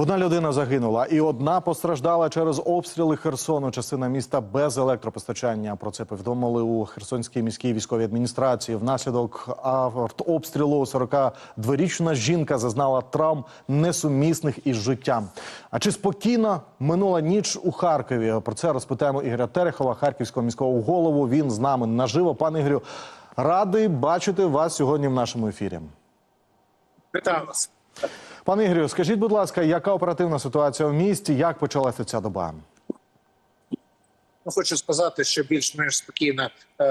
Одна людина загинула, і одна постраждала через обстріли Херсону. Частина міста без електропостачання. Про це повідомили у Херсонській міській військовій адміністрації. Внаслідок артобстрілу 42-річна жінка зазнала травм несумісних із життям. А чи спокійно минула ніч у Харкові? Про це розпитаємо Ігоря Терехова, харківського міського голову. Він з нами наживо. Пане Ігорю, радий бачити вас сьогодні в нашому ефірі. Вітаю вас. Пане Ігорю, скажіть, будь ласка, яка оперативна ситуація в місті? Як почалася ця доба? Ну, хочу сказати, що більш-менш спокійно е,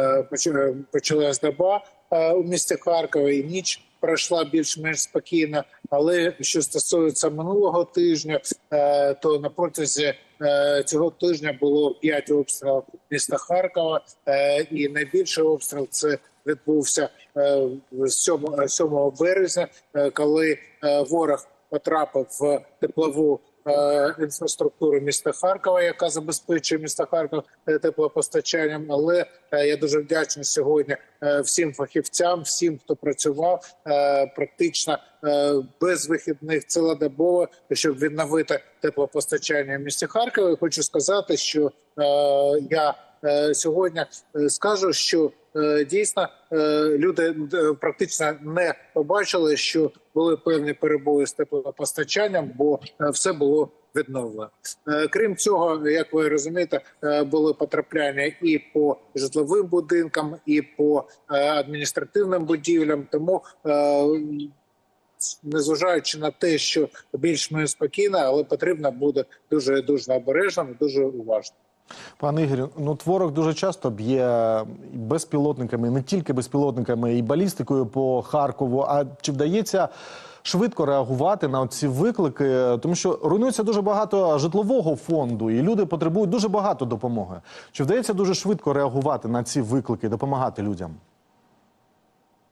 е, почалась доба е, у місті Харкова, і ніч пройшла більш-менш спокійно. Але що стосується минулого тижня, то на протязі цього тижня було 5 обстрілів міста Харкова, і найбільший обстріл це відбувся 7, 7 березня, е, коли е, ворог потрапив в теплову е, інфраструктуру міста Харкова, яка забезпечує місто Харків е, теплопостачанням. Але е, я дуже вдячний сьогодні е, всім фахівцям, всім, хто працював е, практично е, без вихідних цілодобово, щоб відновити теплопостачання в місті Харкова. Хочу сказати, що е, я е, сьогодні е, скажу, що е, дійсно е, люди е, практично не побачили, що були певні перебої з теплопостачанням, бо е, все було відновлено. Е, Крім цього, як ви розумієте, е, були потрапляння і по житловим будинкам, і по е, адміністративним будівлям. Тому е, незважаючи на те, що більш-менш спокійно, але потрібно буде дуже дуже обережним, дуже уважно. Пане Ігорю, ну творог дуже часто б'є безпілотниками, не тільки безпілотниками, і балістикою по Харкову. А чи вдається швидко реагувати на ці виклики? Тому що руйнується дуже багато житлового фонду, і люди потребують дуже багато допомоги. Чи вдається дуже швидко реагувати на ці виклики, допомагати людям?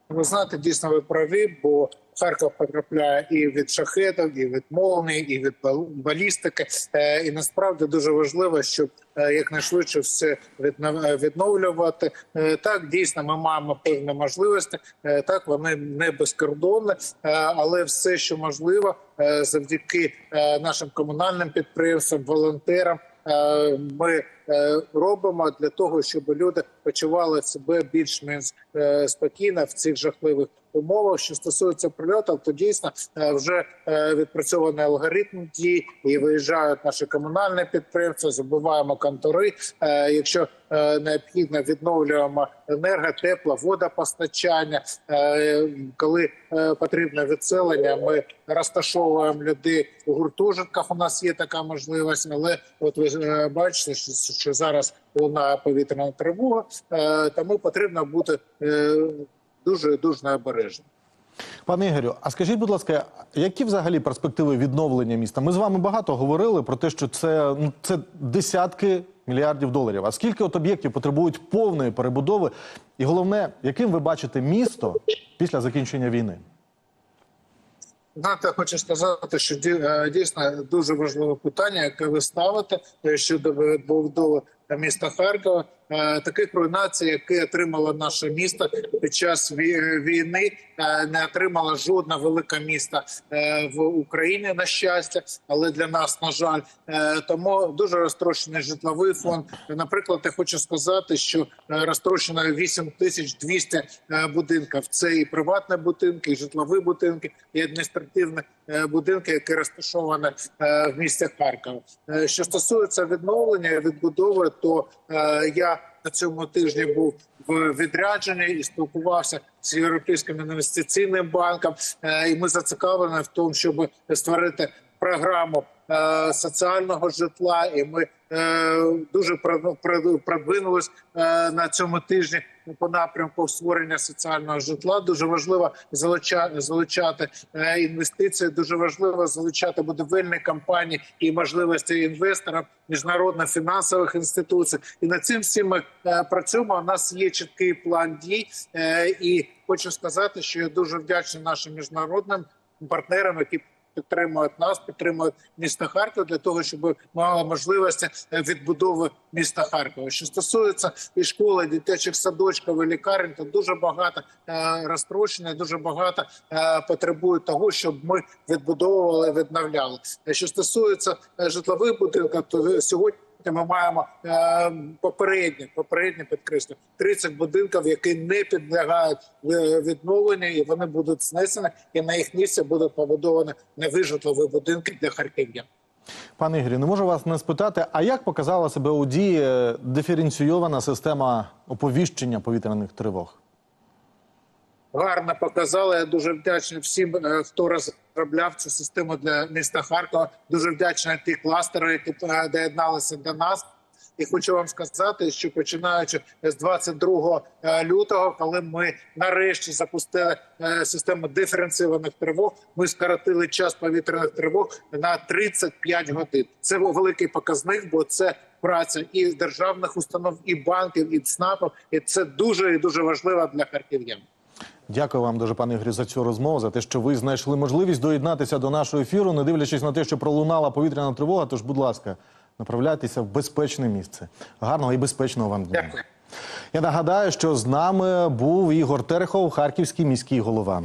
Ви знаєте, дійсно ви праві, бо Харків потрапляє і від шахетів, і від молній, і від бал- балістики. Е, І насправді дуже важливо, щоб е, якнайшвидше все е, відновлювати. Так, дійсно, ми маємо певні можливості. Так, вони не безкордонні, але все, що можливо, завдяки нашим комунальним підприємствам, волонтерам. Ми робимо для того, щоб люди почували себе більш-менш е, спокійно в цих жахливих умовах. Що стосується прильотів, то дійсно е, вже е, відпрацьований алгоритм дій і виїжджають наші комунальні підприємства, забуваємо контори. Е, Якщо е, необхідно, відновлюємо енерго, тепло, водопостачання. Е, Коли е, потрібне відселення, ми розташовуємо людей у гуртожитках. У нас є така можливість, але от ви е, бачите, що, що зараз лунає повітряна тривога, е, тому потрібно бути е, дуже дуже обережним. Пане Ігорю, а скажіть, будь ласка, які взагалі перспективи відновлення міста? Ми з вами багато говорили про те, що це, ну, це десятки мільярдів доларів. А скільки от об'єктів потребують повної перебудови? І головне, яким ви бачите місто після закінчення війни? Знаєте, хочу сказати, що е, дійсно дуже важливе питання, яке ви ставите е, щодо відбудови міста Харкова. Е, Таких руйнацій, які отримало наше місто під час війни, е, не отримало жодне велике місто е, в Україні, на щастя, але для нас, на жаль, Е, тому дуже розтрощений житловий фонд. Наприклад, я хочу сказати, що е, розтрощено 8200 е, будинків. Це і приватні будинки, і житлові будинки, і адміністративні е, будинки, які розташовані е, в місті Харкова. Е, Що стосується відновлення і відбудови, то е, я на цьому тижні був в відрядженні і спілкувався з європейським інвестиційним банком. Е, І ми зацікавлені в тому, щоб створити програму е, соціального житла, і ми е, дуже прод- прод- продвинулись е, на цьому тижні по напрямку створення соціального житла. Дуже важливо залучати, інвестиції. Дуже важливо залучати будівельні компанії і можливості інвесторів, міжнародних фінансових інституцій. І над цим всім ми працюємо. У нас є чіткий план дій, і хочу сказати, що я дуже вдячний нашим міжнародним партнерам, які підтримують нас, підтримують місто Харків для того, щоб мали можливості е, відбудови міста Харкова. Що стосується і школи, дитячих садочків, і лікарень, то дуже багато е, розтрощено, дуже багато е, потребує того, щоб ми відбудовували, відновляли. Що стосується житлових будинків, то сьогодні. Ми маємо попереднє, попереднє підкреслю 30 будинків, які не підлягають е, відновленню, і вони будуть знесені, і на їх місці будуть побудовані нові житлові будинки для харків'ян. Пане Ігорі, не можу вас не спитати, а як показала себе у дії е, диференційована система оповіщення повітряних тривог? Гарно показали. Я дуже вдячний всім, е, хто розробляв цю систему для міста Харкова. Дуже вдячний ті кластери, які е, доєдналися до нас. І хочу вам сказати, що починаючи з 22 лютого, коли ми нарешті запустили е, систему диференційованих тривог, ми скоротили час повітряних тривог на 35 годин. Це великий показник, бо це праця і державних установ, і банків, і ЦНАПів. І це дуже і дуже важливо для харків'ян. Дякую вам дуже, пане Ігорі, за цю розмову, за те, що ви знайшли можливість доєднатися до нашого ефіру, не дивлячись на те, що пролунала повітряна тривога. Тож, будь ласка, направляйтеся в безпечне місце. Гарного і безпечного вам дня. Дякую. Я нагадаю, що з нами був Ігор Терехов, харківський міський голова.